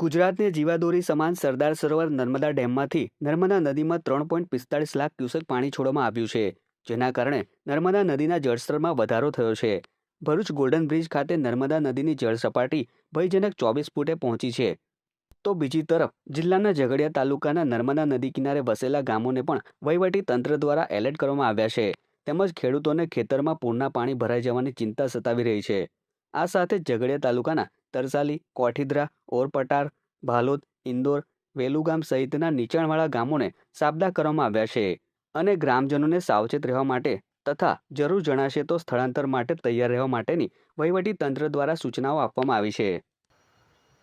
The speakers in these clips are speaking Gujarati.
ગુજરાતને જીવાદોરી સમાન સરદાર સરોવર નર્મદા ડેમમાંથી નર્મદા નદીમાં ત્રણ પોઈન્ટ પિસ્તાળીસ લાખ ક્યુસેક પાણી છોડવામાં આવ્યું છે, જેના કારણે નર્મદા નદીના જળસ્તરમાં વધારો થયો છે. ભરૂચ ગોલ્ડન બ્રિજ ખાતે નર્મદા નદીની જળ સપાટી ભયજનક ચોવીસ ફૂટે પહોંચી છે. તો બીજી તરફ, જિલ્લાના ઝઘડિયા તાલુકાના નર્મદા નદી કિનારે વસેલા ગામોને પણ વહીવટી તંત્ર દ્વારા એલર્ટ કરવામાં આવ્યા છે. તેમજ ખેડૂતોને ખેતરમાં પૂરના પાણી ભરાઈ જવાની ચિંતા સતાવી રહી છે. આ સાથે ઝઘડિયા તાલુકાના તરસાલી, કોઠીદરા, ઓરપટાર, ભાલોદ, ઇન્દોર, વેલુગામ સહિતના નીચાણવાળા ગામોને સાબદા કરવામાં આવ્યા છે અને ગ્રામજનોને સાવચેત રહેવા માટે તથા જરૂર જણાશે તો સ્થળાંતર માટે તૈયાર રહેવા માટેની વહીવટી તંત્ર દ્વારા સૂચનાઓ આપવામાં આવી છે.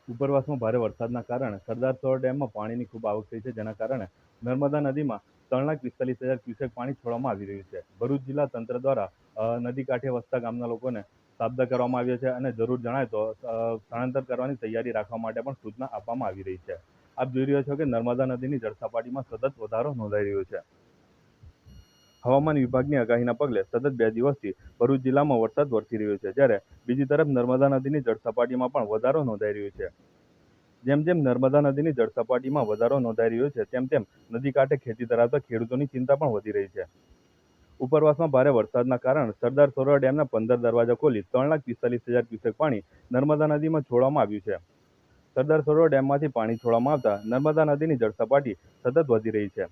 ઉપરવાસમાં ભારે વરસાદના કારણે સરદાર સરોવર ડેમમાં પાણીની ખૂબ આવક થઈ છે, જેના કારણે નર્મદા નદીમાં ત્રણ લાખ પિસ્તાલીસ હજાર ક્યુસેક પાણી છોડવામાં આવી રહ્યું છે. ભરૂચ જિલ્લા તંત્ર દ્વારા નદી કાંઠે વસતા ગામના લોકોને સાબદા કરવામાં આવ્યો છે અને જરૂર જણાય તો સ્થળાંતર કરવાની તૈયારી રાખવા માટે પણ સૂચના આપવામાં આવી રહી છે. આપ જોઈ રહ્યા છો કે નર્મદા નદીની જળસપાટીમાં સતત વધારો નોંધાઈ રહ્યો છે. હવામાન વિભાગની આગાહીના પગલે સતત બે દિવસથી ભરૂચ જિલ્લામાં વરસાદ વરસી રહ્યો છે, જ્યારે બીજી તરફ નર્મદા નદીની જળસપાટીમાં પણ વધારો નોંધાઈ રહ્યો છે. જેમ જેમ નર્મદા નદીની જળસપાટીમાં વધારો નોંધાઈ રહ્યો છે, તેમ તેમ નદી કાંઠે ખેતી ધરાવતા ખેડૂતોની ચિંતા પણ વધી રહી છે. ઉપરવાસમાં ભારે વરસાદના કારણે સરદાર સરોવર ડેમના પંદર દરવાજા ખોલી ત્રણ લાખ પિસ્તાલીસ હજાર ક્યુસેક પાણી નર્મદા નદીમાં છોડવામાં આવ્યું છે. સરદાર સરોવર ડેમમાંથી પાણી છોડવામાં આવતા નર્મદા નદીની જળસપાટી સતત વધી રહી છે.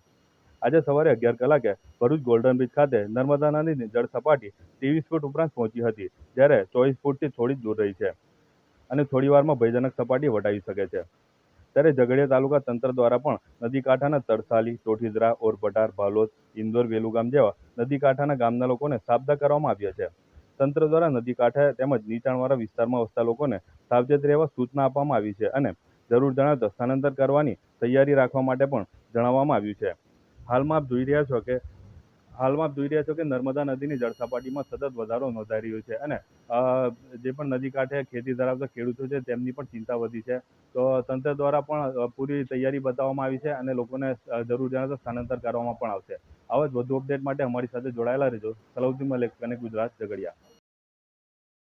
આજે સવારે અગિયાર કલાકે ભરૂચ ગોલ્ડન બ્રિજ ખાતે નર્મદા નદીની જળસપાટી ત્રેવીસ ફૂટ ઉપરાંત પહોંચી હતી, જ્યારે ચોવીસ ફૂટથી થોડી દૂર રહી છે અને થોડી વારમાં ભયજનક સપાટી વટાવી શકે છે. ત્યારે ઝઘડિયા તાલુકા તંત્ર દ્વારા પણ નદી કાંઠાના તરસાલી ટોઠીદરા ઓરપટાર, ભાલોદ, ઇન્દોર વેલુગામ જેવા નદી કાંઠાના ગામના લોકોને સાબદા કરવામાં આવ્યા છે. તંત્ર દ્વારા નદી કાંઠે તેમજ નીચાણવાળા વિસ્તારમાં વસતા લોકોને સાવચેત રહેવા સૂચના આપવામાં આવી છે અને જરૂર જણાય તો સ્થળાંતર કરવાની તૈયારી રાખવા માટે પણ જણાવવામાં આવ્યું છે. હાલમાં આપ જોઈ રહ્યા છો કે હાલમાં જોઈ રહ્યા છો કે નર્મદા નદીની જળસપાટીમાં સતત વધારો નોંધાઈ રહ્યો છે અને જે પણ નદી કાંઠે ખેતી ધરાવતા ખેડૂતો છે તેમની પણ ચિંતા વધી છે. તો તંત્ર દ્વારા પણ પૂરી તૈયારી બતાવવામાં આવી છે અને લોકોને જરૂર જણાય સ્થાનાંતર કરવામાં પણ આવશે. આવા જ વધુ અપડેટ માટે અમારી સાથે જોડાયેલા રહેજો. સલાઉદ્દીન મલેક કનેક્ટ ગુજરાત ઝઘડિયા.